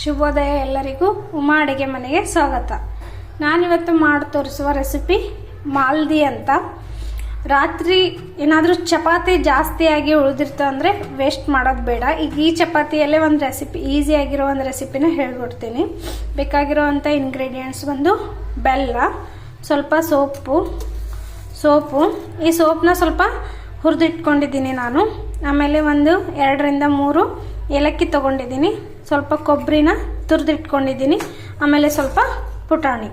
ಶುಭೋದಯ ಎಲ್ಲರಿಗೂ ಉಮಾ ಅಡುಗೆ ಮನೆಗೆ ಸ್ವಾಗತ. ನಾನಿವತ್ತು ಮಾಡಿ ತೋರಿಸುವ ರೆಸಿಪಿ ಮಾಲ್ದಿ ಅಂತ. ರಾತ್ರಿ ಏನಾದರೂ ಚಪಾತಿ ಜಾಸ್ತಿಯಾಗಿ ಉಳಿದಿರ್ತ ಅಂದರೆ ವೇಸ್ಟ್ ಮಾಡೋದು ಬೇಡ. ಈಗ ಈ ಚಪಾತಿಯಲ್ಲೇ ಒಂದು ರೆಸಿಪಿ ಈಸಿಯಾಗಿರೋ ಒಂದು ರೆಸಿಪಿನ ಹೇಳ್ಬಿಡ್ತೀನಿ ಬೇಕಾಗಿರೋವಂಥ ಇಂಗ್ರೀಡಿಯೆಂಟ್ಸ್ ಬಂದು ಬೆಲ್ಲ, ಸ್ವಲ್ಪ ಸೋಪು ಸೋಪು. ಈ ಸೋಪನ್ನ ಸ್ವಲ್ಪ ಹುರಿದಿಟ್ಕೊಂಡಿದ್ದೀನಿ ನಾನು. ಆಮೇಲೆ ಒಂದು ಎರಡರಿಂದ ಮೂರು ಏಲಕ್ಕಿ ತೊಗೊಂಡಿದ್ದೀನಿ. ಸ್ವಲ್ಪ ಕೊಬ್ಬರಿನ ತುರಿದಿಟ್ಕೊಂಡಿದ್ದೀನಿ. ಆಮೇಲೆ ಸ್ವಲ್ಪ ಪುಟಾಣಿ.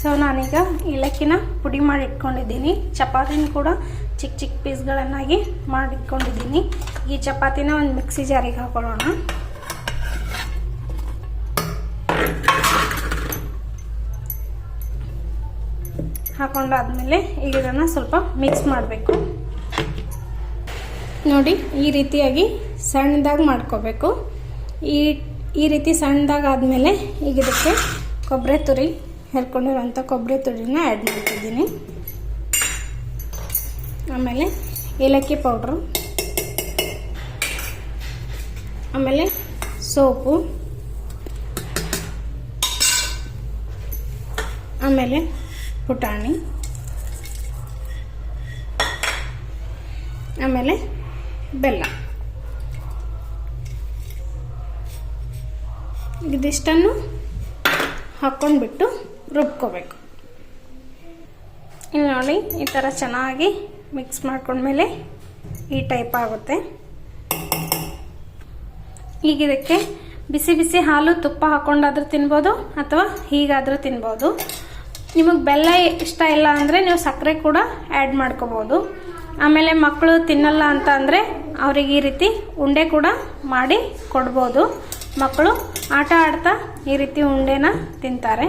ಸೊ ನಾನೀಗ ಏಲಕ್ಕಿನ ಪುಡಿ ಮಾಡಿ ಇಟ್ಕೊಂಡಿದ್ದೀನಿ ಚಪಾತಿನ ಕೂಡ ಚಿಕ್ಕ ಚಿಕ್ಕ ಪೀಸ್ಗಳನ್ನಾಗಿ ಮಾಡಿಟ್ಕೊಂಡಿದ್ದೀನಿ. ಈ ಚಪಾತಿನ ಒಂದು ಮಿಕ್ಸಿ ಜಾರಿಗೆ ಹಾಕೊಳ್ಳೋಣ. ಹಾಕೊಂಡಾದ್ಮೇಲೆ ಈಗ ಇದನ್ನು ಸ್ವಲ್ಪ ಮಿಕ್ಸ್ ಮಾಡಬೇಕು. ನೋಡಿ, ಈ ರೀತಿಯಾಗಿ ಸಣ್ಣದಾಗಿ ಮಾಡ್ಕೋಬೇಕು. ಈ ಈ ರೀತಿ ಸಣ್ಣದಾಗಿ ಆದಮೇಲೆ ಈಗ ಇದಕ್ಕೆ ಕೊಬ್ಬರಿ ತುರಿ ಹೆರ್ಕೊಂಡಿರೋಂಥ ಕೊಬ್ಬರಿ ತುರಿನ ಆ್ಯಡ್ ಮಾಡ್ತಿದ್ದೀನಿ. ಆಮೇಲೆ ಏಲಕ್ಕಿ ಪೌಡ್ರು. ಆಮೇಲೆ ಸೋಪು. ಆಮೇಲೆ ಪುಟಾಣಿ. ಆಮೇಲೆ ಬೆಲ್ಲ. ಇದಿಷ್ಟನ್ನು ಹಾಕ್ಕೊಂಡ್ಬಿಟ್ಟು ರುಬ್ಕೋಬೇಕು. ಇಲ್ಲಿ ನೋಡಿ, ಈ ಥರ ಚೆನ್ನಾಗಿ ಮಿಕ್ಸ್ ಮಾಡ್ಕೊಂಡ್ಮೇಲೆ ಈ ಟೈಪ್ ಆಗುತ್ತೆ. ಈಗ ಇದಕ್ಕೆ ಬಿಸಿ ಬಿಸಿ ಹಾಲು ತುಪ್ಪ ಹಾಕ್ಕೊಂಡಾದ್ರೂ ತಿನ್ಬೋದು ಅಥವಾ ಹೀಗಾದರೂ ತಿನ್ಬೋದು. ನಿಮಗೆ ಬೆಲ್ಲ ಇಷ್ಟ ಇಲ್ಲ ಅಂದರೆ ನೀವು ಸಕ್ಕರೆ ಕೂಡ ಆ್ಯಡ್ ಮಾಡ್ಕೋಬೋದು. ಆಮೇಲೆ ಮಕ್ಕಳು ತಿನ್ನಲ್ಲ ಅಂತ ಅಂದರೆ ಅವ್ರಿಗೆ ಈ ರೀತಿ ಉಂಡೆ ಕೂಡ ಮಾಡಿ ಕೊಡ್ಬೋದು. ಮಕ್ಕಳು ಆಟ ಆಡ್ತಾ ಈ ರೀತಿ ಉಂಡೆನ ತಿಂತಾರೆ.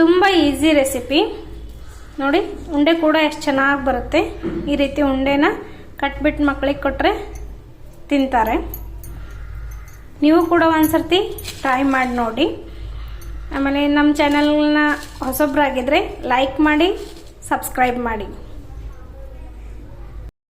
ತುಂಬ ಈಸಿ ರೆಸಿಪಿ ನೋಡಿ, ಉಂಡೆ ಕೂಡ ಎಷ್ಟು ಚೆನ್ನಾಗಿ ಬರುತ್ತೆ. ಈ ರೀತಿ ಉಂಡೆನ ಕಟ್ಬಿಟ್ಟು ಮಕ್ಕಳಿಗೆ ಕೊಟ್ಟರೆ ತಿಂತಾರೆ. ನೀವು ಕೂಡ ಒಂದ್ಸರ್ತಿ ಟ್ರೈ ಮಾಡಿ ನೋಡಿ. ಆಮೇಲೆ ನಮ್ಮ ಚಾನಲ್ನ ಹೊಸೊಬ್ಬರಾಗಿದ್ದರೆ ಲೈಕ್ ಮಾಡಿ ಸಬ್ಸ್ಕ್ರೈಬ್ ಮಾಡಿ.